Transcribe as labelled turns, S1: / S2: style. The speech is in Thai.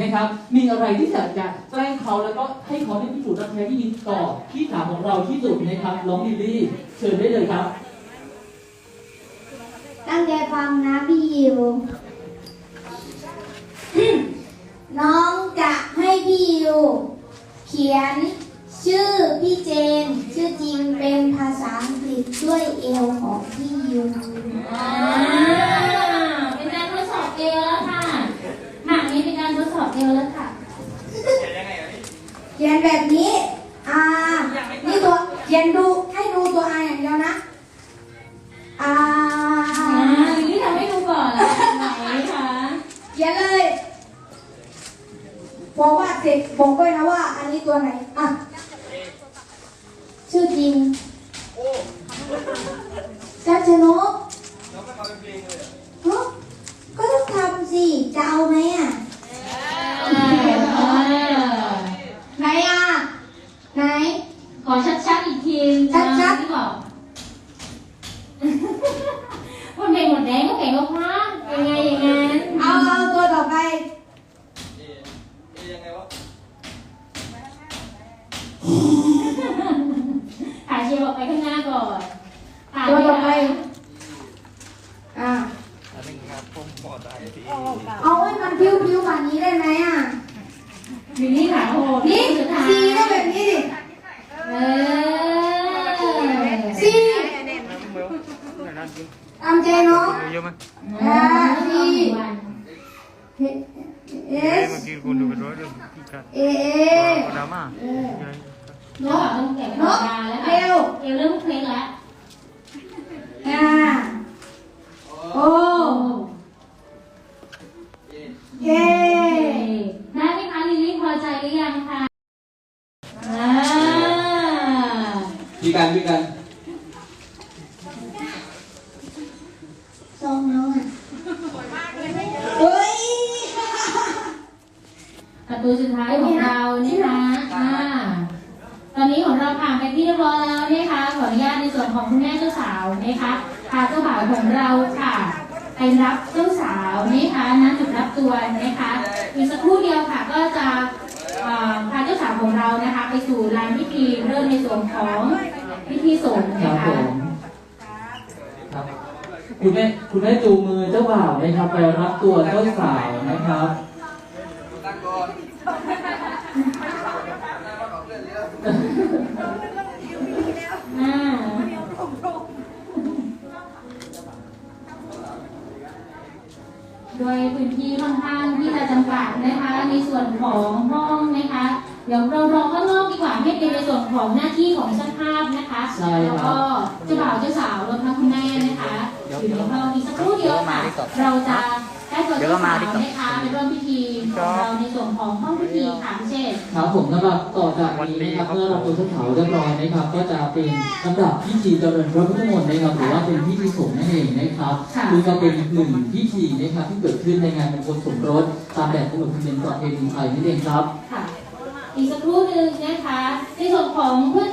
S1: นะครับ มีอะไรที่อยากจะแกล้งเขาแล้วก็ให้เขาได้พิสูจน์รักแท้ที่ดีต่อพี่สาวของเราที่สุดนะครับน้องลิลลี่เชิญได้เลยครับ
S2: ตั้งใจฟังนะพี่ยิว น้องจะให้พี่ยิว เขียนชื่อพี่เจน ชื่อจริงเป็นภาษาอังกฤษด้วยเอวของพี่ยิว
S3: อ่าเป็นการทดสอบเอวแล้วค่ะหมาก นี้เป็นการทดสอบเอวแล้วค่ะ
S2: เขียนแบบนี้อ่านี่ตัวเขียนดูให้ดูตัวอาอย่างเดียวนะอ่า
S3: อ่าลิลลี่ทำให้ดูก่อนแล้วไหนคะ
S2: เขียนเลยบอกว่าเสร็จบอกด้วยนะว่า อันนี้ตัวไหนอะชื่อจริงจัดชนกเฮ้ยก็ต้องทำสิ จะเอาไหมอะ
S3: เออ
S2: ไหนอะ ไหน
S3: ขอชัดๆอีกที
S2: ชัดๆ
S3: ที่บอกมันเป็นหมดแดงก็แข็งก็พลาดยังไงอย่างนั้น
S2: เอาเอาตัวต่อไป
S3: ถ่ายเชียร์ออกไปข้างหน้าก่อนถ่าย
S2: ตัว
S3: ไม่
S2: ต่อไป
S3: ได้
S2: อะ
S4: อันนี้ครับผมขอได้ที่
S2: เอาให้มันพิ้วพิ้วๆแบบนี้ได้ไหมอะ
S3: ลิลลี่ขาโหด
S2: นี่
S3: สุดท้าย
S2: สีก็แบบนี้ดิ
S3: เออ
S2: สี
S4: เมื่อเมื่อนั้นจริง
S2: ตามใจน้อง
S4: เยอะไหม
S2: อ่าสี
S3: วัน
S2: เอ
S4: เอ๊ะ
S2: ส
S4: เมื่อกี้คุณดูเป็นร้อยเรื่องที่กัน
S2: เอเอ
S4: ดราม่า
S3: โน้ตต้องแกะกระดาษแล้วค่ะ
S2: เร็ว
S3: เอวเริ่มเคล็ดแล้ว
S2: อ่าโอ้เย้
S3: ได้ไหมคะลิลลี่พอใจหรือยังคะอ่า
S1: พี่กันพี่กัน
S2: ทรงน้องอะเฮ้ย
S3: ประตูสุดท้ายของเรานะคะอ่าตอนนี้ของเราผ่านไปที่เรียบร้อยแล้วนะคะขออนุญาตในส่วนของคุณแม่เจ้าสาวนะคะพาเจ้าบ่าวของเราค่ะ ไปรับเจ้าสาวนะคะณจุดรับตัวนะคะอีกสักครู่เดียวค่ะก็จะเอ่อพาเจ้าสาวของเรานะคะ ไปสู่ลานพิธีเริ่มในส่วนของพิธีสงฆ์
S1: ครั
S3: นะ
S1: บผ
S3: คะ
S1: มครับคุณแม่คุณแม่จูงมือเจ้าบ่าวนะครับ ไปรับตัวเจ้าสาวนะครับ
S3: อ่าโดยพื้นที่ค่อนข้างที่จะจำกัดนะคะ ในส่วนของห้องนะคะ เดี๋ยวเรารอข้างนอกดีกว่าให้เป็นในส่วนของหน้าที่ของช่างภาพนะคะ
S1: ใช่
S3: แล้ว
S1: ครั
S3: ก็
S1: บ
S3: เจ้าบ่าวเจ้าสาวรวมทั้งคุณแม่นะคะอยู่ในห้องอีกสักครู่เดียวค่ะเราจะ ได้ตัวเจ้าสาวนะคะไปร่วมพิธีของเราในส่วนของห้องพิธีค่ะพี่เชษฐ์
S1: ครับผมสำหรับต่อจากนี้นะครับเมื่อเราตัวเจ้าสาวเรียบร้อยนะครับ ก็จะเป็นลำดับพิธีเจริญพระพุทธมนต์นะครับหรือว่าเป็นพิธีสงฆ์นั่นเองนะครับ
S3: ค่ะ
S1: คือก็เป็นอีกหนึ่งพิธีนะครับที่เกิดขึ้นในงานมงคลสมรสตามแบบขนบธรรมเนียมประเพณีไทยนั่นเองครับ
S3: ค่ะอีกสักครู่หนึ่งนะคะในส่วนของเพื่อน